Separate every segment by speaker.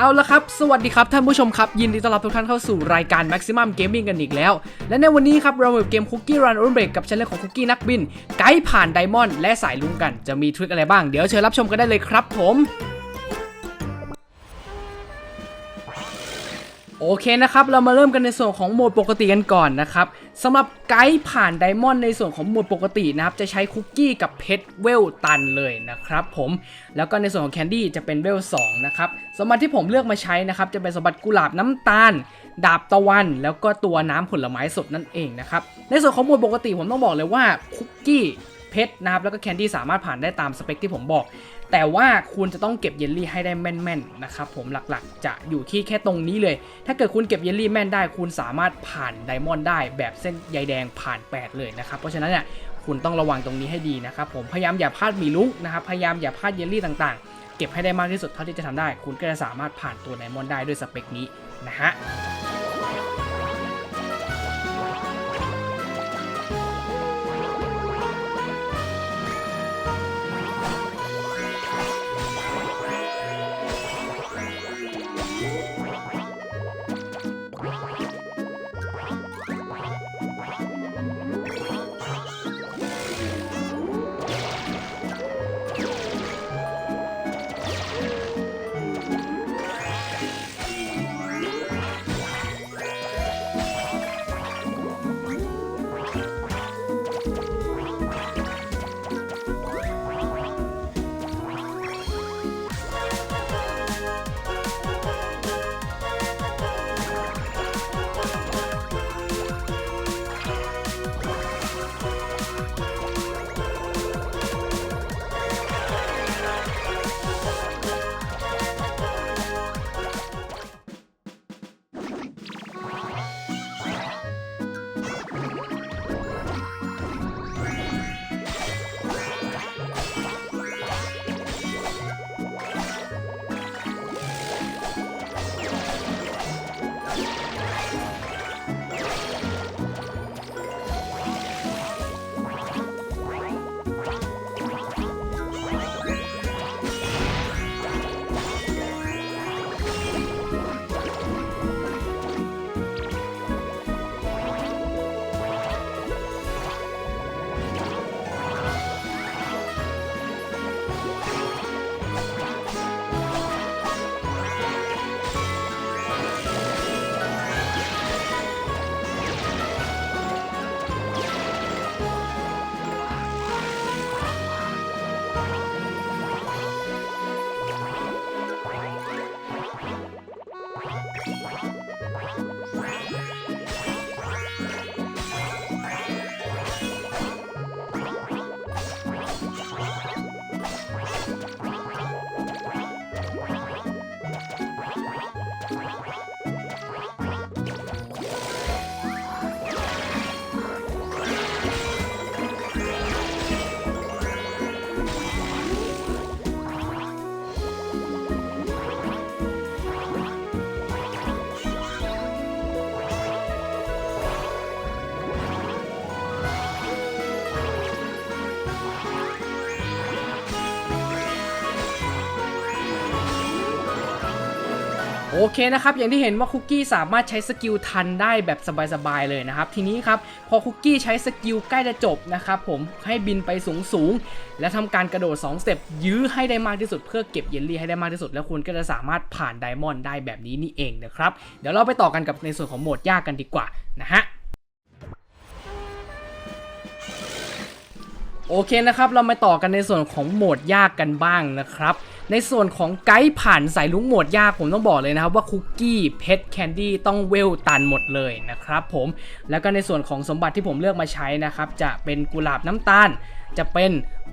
Speaker 1: เอาละครับ สวัสดีครับท่านผู้ชมครับ ยินดีต้อนรับทุกท่านเข้าสู่รายการ Maximum Gaming กันอีกแล้ว และในวันนี้ครับ เราอยู่เกม Cookie Run on Break กับช่องของ Cookie นักบิน ไกด์ผ่านไดมอนด์และสายลุงกัน จะมีทริคอะไรบ้าง เดี๋ยวเชิญรับชมกันได้เลยครับผม โอเคนะครับ เรามาเริ่มกันในส่วนของโหมดปกติกันก่อนนะครับสำหรับไกด์ผ่านไดมอนด์ในส่วนของโหมดปกตินะครับ จะใช้คุกกี้กับเพชรเวลตันเลยนะครับผม แล้วก็ในส่วนของแคนดี้จะเป็นเวล2นะครับ สมบัติที่ผมเลือกมาใช้นะครับ จะเป็นสมบัติกุหลาบน้ำตาล ดาบตะวัน แล้วก็ตัวน้ำผลไม้สดนั่นเองนะครับ ในส่วนของโหมดปกติผมต้องบอกเลยว่าคุกกี้ เพชรนะครับแล้วก็แคนดี้สามารถผ่านได้ตามสเปคที่ผมบอก แต่ว่าคุณจะต้องเก็บเยลลี่ให้ได้แม่นๆนะครับผมหลักๆ จะอยู่ที่แค่ตรงนี้เลย ถ้าเกิดคุณเก็บเยลลี่แม่นได้ คุณสามารถผ่านไดมอนด์ได้แบบเส้นใยแดงผ่าน 8 เลยนะครับเพราะฉะนั้นเนี่ยคุณต้องระวังตรงนี้ให้ดีนะครับผมพยายามอย่าพลาดมีลุ้งนะครับพยายามอย่าพลาดเยลลี่ต่างๆ เก็บให้ได้มากที่สุดเท่าที่จะทำได้ คุณก็จะสามารถผ่านตัวไดมอนด์ได้ด้วยสเปคนี้นะฮะ โอเคนะครับ อย่างที่เห็นว่าคุกกี้สามารถใช้สกิลทันได้แบบสบายๆเลยนะครับ ทีนี้ครับ พอคุกกี้ใช้สกิลใกล้จะจบนะครับผมให้บินไปสูงๆ และทำการกระโดด 2 สเต็ปยื้อให้ได้มากที่สุด เพื่อเก็บเยลลี่ให้ได้มากที่สุด แล้วคุณก็จะสามารถผ่านไดมอนด์ได้แบบนี้นี่เองนะครับ เดี๋ยวเราไปต่อกันกับในส่วนของโหมดยากกันดีกว่านะฮะ โอเคนะครับ เรามาต่อกันในส่วนของโหมดยากกันบ้างนะครับ ในส่วนของไกด์ผ่านสายลุงโหมดยากผมต้องบอกเลยนะครับว่าคุกกี้เพชรแคนดี้ต้องเวลตันหมดเลยนะครับผมแล้วก็ในส่วนของสมบัติที่ผมเลือกมาใช้นะครับจะเป็นกุหลาบน้ำตาล จะเป็น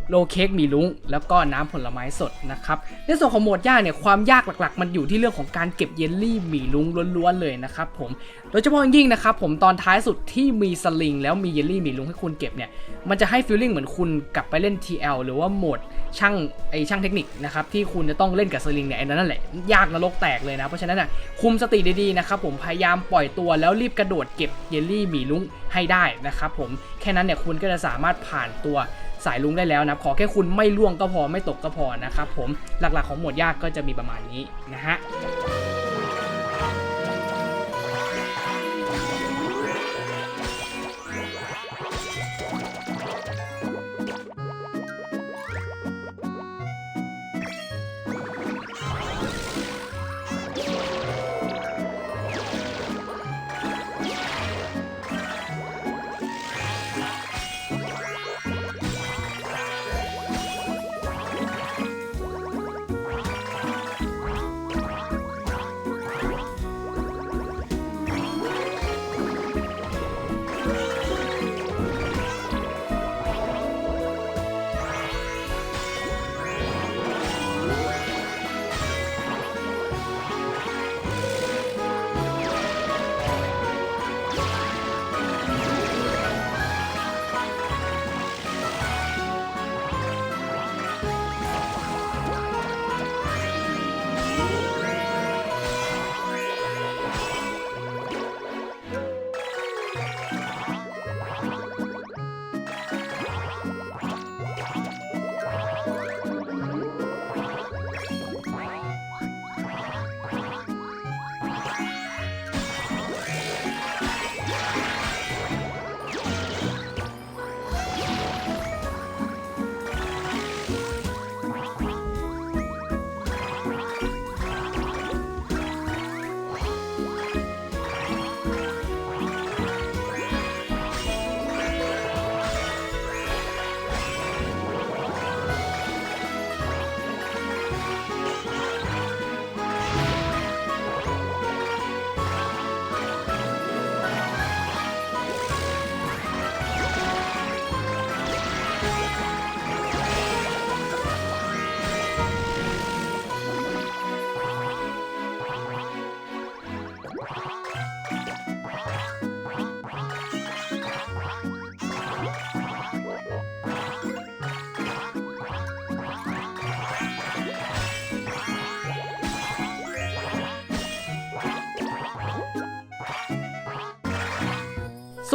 Speaker 1: โลเค้กมีลุงแล้วก็น้ำผลไม้สดนะครับในส่วนของโหมดยากเนี่ยความยากหลักๆ มันอยู่ที่เรื่องของการเก็บเยลลี่มีลุงล้วนๆเลยนะครับผมโดยเฉพาะยิ่งนะครับผมตอนท้ายสุดที่มีสลิงแล้วมีเยลลี่มีลุงให้คุณเก็บเนี่ยมันจะให้ฟีลลิ่งเหมือนคุณกลับไปเล่น TL หรือว่าโหมดช่างไอช่างเทคนิคนะครับที่คุณจะต้องเล่นกับสลิงเนี่ยไอ้นั่นแหละยากนรกแตกเลยนะเพราะฉะนั้นอะคุมสติดีๆนะครับผมพยายามปล่อยตัวแล้วรีบกระโดดเก็บเยลลี่มีลุงให้ได้นะครับผมแค่นั้นเนี่ยคุณก็จะสามารถผ่านตัว สายลุงได้แล้วนะขอแค่คุณไม่ล่วงก็พอไม่ตกก็พอนะครับผมหลักๆของหมวดยากก็จะมีประมาณนี้นะฮะ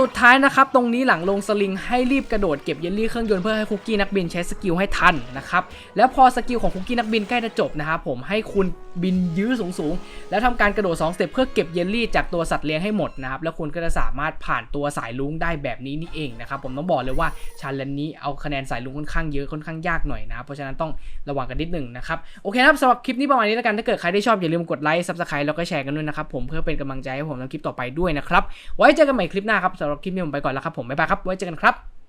Speaker 1: สุดท้ายนะครับ ตรงนี้หลังลงสลิงให้รีบกระโดดเก็บเยลลี่เครื่องยนต์เพื่อให้คุกกี้นักบินใช้สกิลให้ทันนะครับแล้วพอสกิลของคุกกี้นักบินใกล้จะจบนะครับผมให้คุณบินยื้อสูงๆ แล้วทำการกระโดด 2 สเต็ปเพื่อเก็บเยลลี่จากตัวสัตว์เลี้ยงให้หมดนะครับแล้วคุณก็จะสามารถผ่านตัวสายลุงได้แบบนี้นี่เองนะครับผมต้องบอกเลยว่าชาเลนจ์นี้เอาคะแนนสายลุงค่อนข้างเยอะค่อนข้างยากหน่อยนะเพราะฉะนั้นต้องระวังกันนิดหนึ่งนะครับโอเคครับสำหรับคลิปนี้ประมาณนี้แล้วกันถ้าเกิดใครได้ชอบอย่าลืมกดไลค์ซับสไครต์แล้วก็แชร์กันด้วยนะครับผมเพื่อเป็นกำลังใจให้ผมทำคลิปต่อไปด้วยนะครับไว้เจอกันใหม่คลิปหน้าครับสำหรับคลิปนี้ผมไปก่อนแล้วครับผมบ๊ายบายครับไว้เจอกันครับ